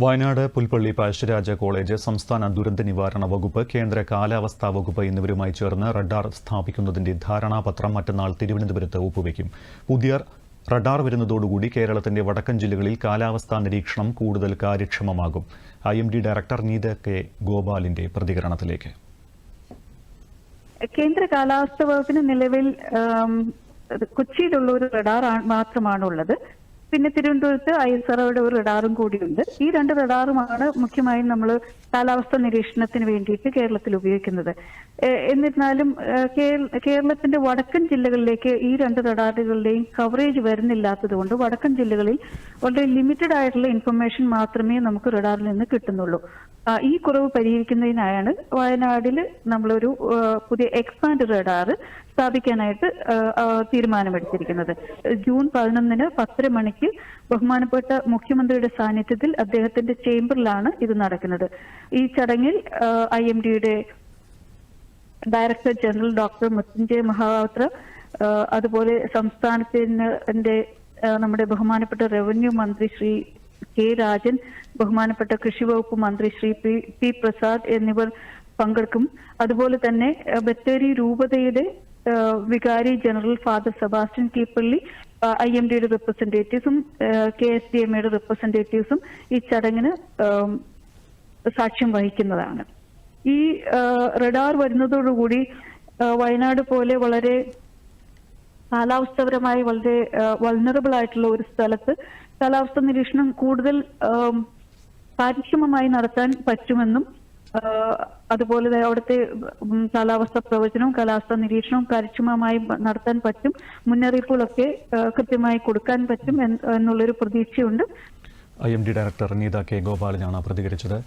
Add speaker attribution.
Speaker 1: Wayanad Pulpally Pazhassiraja college സംസ്ഥാന ദുരന്ത നിവാരണ വകുപ്പ് കേന്ദ്ര കാലാവസ്ഥാ വകുപ്പ് എന്നിവരുമായി ചേർന്ന് റഡാർ സ്ഥാപിക്കുന്നതിന്റെ ധാരണാപത്രം മറ്റന്നാൾ തിരുവനന്തപുരത്ത് ഒപ്പുവയ്ക്കും പുതിയ റഡാർ വരുന്നതോടുകൂടി കേരളത്തിന്റെ വടക്കൻ ജില്ലകളിൽ കാലാവസ്ഥാ നിരീക്ഷണം കൂടുതൽ കാര്യക്ഷമമാകും. I M D director Neetha K ഗോപാലിന്റെ പ്രതികരണത്തിലേക്ക്.
Speaker 2: കേന്ദ്ര കാലാവസ്ഥ വകുപ്പിന് നിലവിൽ കൊച്ചിയിലുള്ള ഒരു റഡാർ മാത്രമാണുള്ളത്. പിന്നെ തിരുവനന്തപുരത്ത് ഐ എസ് ആർഒയുടെ ഒരു റഡാറും കൂടിയുണ്ട്. ഈ രണ്ട് റഡാറുമാണ് മുഖ്യമായും നമ്മൾ കാലാവസ്ഥ നിരീക്ഷണത്തിന് വേണ്ടിയിട്ട് കേരളത്തിൽ ഉപയോഗിക്കുന്നത്. എന്നിരുന്നാലും കേരളത്തിന്റെ വടക്കൻ ജില്ലകളിലേക്ക് ഈ രണ്ട് റഡാറുകളുടെയും കവറേജ് വരുന്നില്ലാത്തതുകൊണ്ട് വടക്കൻ ജില്ലകളിൽ വളരെ ലിമിറ്റഡ് ആയിട്ടുള്ള ഇൻഫർമേഷൻ മാത്രമേ നമുക്ക് റഡാറിൽ നിന്ന് കിട്ടുന്നുള്ളൂ. ഈ കുറവ് പരിഹരിക്കുന്നതിനായാണ് വയനാടിൽ നമ്മളൊരു പുതിയ എക്സ്പാൻഡ് റഡാർ സ്ഥാപിക്കാനായിട്ട് തീരുമാനമെടുത്തിരിക്കുന്നത്. ജൂൺ പതിനൊന്നിന് പത്തര മണിക്ക് ബഹുമാനപ്പെട്ട മുഖ്യമന്ത്രിയുടെ സാന്നിധ്യത്തിൽ അദ്ദേഹത്തിന്റെ ചേംബറിലാണ് ഇത് നടക്കുന്നത്. ഈ ചടങ്ങിൽ ഐ എം ഡിയുടെ director general doctor Mrutyunjay Mohapatra അതുപോലെ സംസ്ഥാനത്തിന്റെ നമ്മുടെ ബഹുമാനപ്പെട്ട റവന്യൂ മന്ത്രി ശ്രീ കെ രാജൻ ബഹുമാനപ്പെട്ട കൃഷി വകുപ്പ് മന്ത്രി ശ്രീ പി പി പ്രസാദ് എന്നിവർ പങ്കെടുക്കും. അതുപോലെ തന്നെ ബത്തേരി രൂപതയുടെ വികാരി general father Sebastian Keeppally I M ഡിയുടെ റെപ്രസെന്റേറ്റീവ്സും കെ എസ് ഡി എം എയുടെ റെപ്രസെന്റേറ്റീവ്സും ഈ ചടങ്ങിന് സാക്ഷ്യം വഹിക്കുന്നതാണ്. ഈ റഡാർ വരുന്നതോടുകൂടി വയനാട് പോലെ വളരെ കാലാവസ്ഥപരമായി വളരെ വൾണറബിൾ ആയിട്ടുള്ള ഒരു സ്ഥലത്ത് കാലാവസ്ഥ നിരീക്ഷണം കൂടുതൽ കാര്യക്ഷമമായി നടത്താൻ പറ്റുമെന്നും അതുപോലെ അവിടുത്തെ കാലാവസ്ഥ പ്രവചനവും കാലാവസ്ഥ നിരീക്ഷണവും കാര്യക്ഷമമായി നടത്താൻ പറ്റും. മുന്നറിയിപ്പുകളൊക്കെ കൃത്യമായി കൊടുക്കാൻ പറ്റും എന്ന് എന്നുള്ളൊരു പ്രതീക്ഷയുണ്ട്.
Speaker 1: I M D director Neetha K ഗോപാലിനാണ് പ്രതികരിച്ചത്.